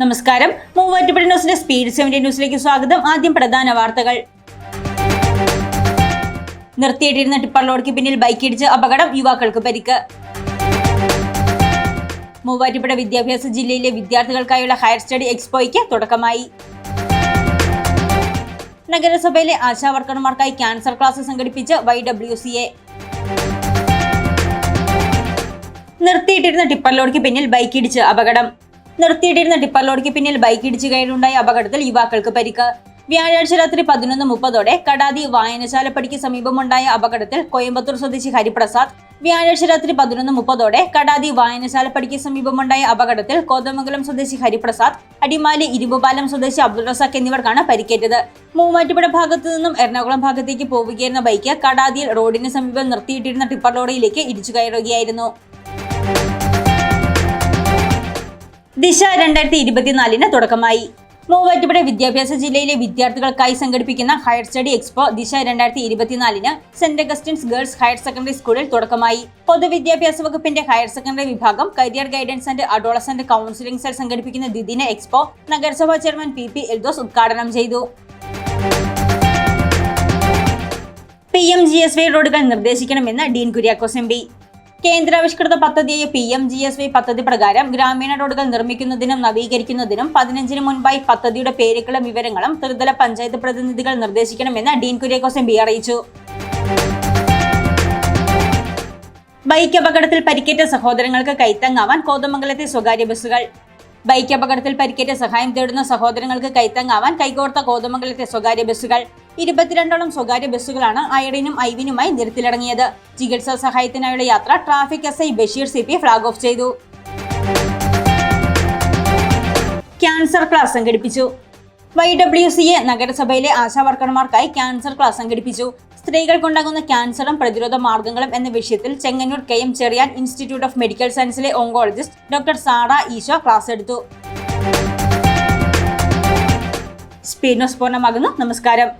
നമസ്കാരം. മൂവാറ്റുപുഴ ന്യൂസിന്റെ speed seventy ന്യൂസിലേക്ക് സ്വാഗതം. ആദ്യം പ്രധാന വാർത്തകൾ. നിർത്തിയിട്ടിരുന്ന ടിപ്പർ ലോറിക്ക് പിന്നിൽ ബൈക്ക് ബൈക്കിടിച്ച് അപകടം യുവാക്കൾക്ക് പരിക്ക്. മൂവാറ്റുപുഴ വിദ്യാഭ്യാസ ജില്ലയിലെ വിദ്യാർത്ഥികൾക്കായുള്ള ഹയർ സ്റ്റഡി എക്സ്പോയ്ക്ക് തുടക്കമായി. നഗരസഭയിലെ ആശാവർക്കർമാർക്കായി ക്യാൻസർ ക്ലാസ് സംഘടിപ്പിച്ച് വൈ ഡബ്ല്യു സി എ. നിർത്തിയിട്ടിരുന്ന ടിപ്പർ ലോറിക്ക് പിന്നിൽ ബൈക്ക് ബൈക്കിടിച്ച് അപകടം. നിർത്തിയിട്ടിരുന്ന ടിപ്പർ ലോറിക്ക് പിന്നിൽ ബൈക്ക് ഇടിച്ചു കഴിഞ്ഞുണ്ടായ അപകടത്തിൽ യുവാക്കൾക്ക് പരിക്ക്. വ്യാഴാഴ്ച രാത്രി പതിനൊന്ന് മുപ്പതോടെ കടാതി വായനശാലപ്പടിക്ക് സമീപമുണ്ടായ അപകടത്തിൽ കോയമ്പത്തൂർ സ്വദേശി ഹരിപ്രസാദ് വ്യാഴാഴ്ച രാത്രി പതിനൊന്ന് മുപ്പതോടെ കടാതി വായനശാലപ്പടിക്ക് സമീപമുണ്ടായ അപകടത്തിൽ കോതമംഗലം സ്വദേശി ഹരിപ്രസാദ് അടിമാലി ഇരുമ്പുപാലം സ്വദേശി അബ്ദുൾ റസാഖ് എന്നിവർക്കാണ് പരിക്കേറ്റത്. മൂവാറ്റുപുഴ ഭാഗത്തു നിന്നും എറണാകുളം ഭാഗത്തേക്ക് പോവുകയായിരുന്ന ബൈക്ക് കടാതിയിൽ റോഡിന് സമീപം നിർത്തിയിട്ടിരുന്ന ടിപ്പർ ലോറിയിലേക്ക് ഇടിച്ചു കയറുകയായിരുന്നു. ദിശ രണ്ടായിരത്തി ഇരുപത്തിനാലിന് തുടക്കമായി. മൂവാറ്റുപുഴ വിദ്യാഭ്യാസ ജില്ലയിലെ വിദ്യാർത്ഥികൾക്കായി സംഘടിപ്പിക്കുന്ന ഹയർ സ്റ്റഡി എക്സ്പോ ദിശ രണ്ടായിരത്തി ഇരുപത്തിനാലിന് Saint Augustine's Girls Higher Secondary സ്കൂളിൽ തുടക്കമായി. പൊതുവിദ്യാഭ്യാസ വകുപ്പിന്റെ ഹയർ സെക്കൻഡറി വിഭാഗം career guidance and adolescent counselling cell സംഘടിപ്പിക്കുന്ന ദ്വിദിന എക്സ്പോ നഗരസഭാ ചെയർമാൻ പി പി എൽദോസ് ഉദ്ഘാടനം ചെയ്തു. P M G S Y റോഡുകൾ നിർദ്ദേശിക്കണമെന്ന് ഡീൻ കുര്യാക്കോസ് എം പി. കേന്ദ്രാവിഷ്കൃത പദ്ധതിയായ P M G S Y പദ്ധതി പ്രകാരം ഗ്രാമീണ റോഡുകൾ നിർമ്മിക്കുന്നതിനും നവീകരിക്കുന്നതിനും പതിനഞ്ചിന് മുൻപായി പദ്ധതിയുടെ പേരുകളും വിവരങ്ങളും ത്രിതല പഞ്ചായത്ത് പ്രതിനിധികൾ നിർദ്ദേശിക്കണമെന്ന് ഡീൻ കുര്യാക്കോസ് എം പി അറിയിച്ചു. ബൈക്ക് അപകടത്തിൽ പരിക്കേറ്റ സഹോദരങ്ങൾക്ക് കൈത്തങ്ങാവാൻ കോതമംഗലത്തെ സ്വകാര്യ ബസ്സുകൾ. ബൈക്ക് അപകടത്തിൽ പരിക്കേറ്റ സഹായം തേടുന്ന സഹോദരങ്ങൾക്ക് കൈത്തങ്ങാവാൻ കൈകോർത്ത കോതമംഗലത്തെ സ്വകാര്യ ബസ്സുകൾ. ഇരുപത്തിരണ്ടോളം സ്വകാര്യ ബസ്സുകളാണ് അയഡിനും ഐവിനുമായി നിരത്തിലിറങ്ങിയത്. ചികിത്സാ സഹായത്തിനായുള്ള യാത്ര traffic S I Basheer C P flag off ചെയ്തു. ക്യാൻസർ ക്ലാസ് സംഘടിപ്പിച്ചു. വൈ ഡബ്ല്യു സി എ നഗരസഭയിലെ ആശാവർക്കർമാർക്കായി ക്യാൻസർ ക്ലാസ് സംഘടിപ്പിച്ചു. സ്ത്രീകൾക്കുണ്ടാകുന്ന ക്യാൻസറും പ്രതിരോധ മാർഗങ്ങളും എന്ന വിഷയത്തിൽ Chengannur K M Cherian Institute of Medical സയൻസിലെ oncologist doctor Sara Eesho class എടുത്തു. സ്പീഡ് ന്യൂസ് പൂർണമാകുന്നു. നമസ്കാരം.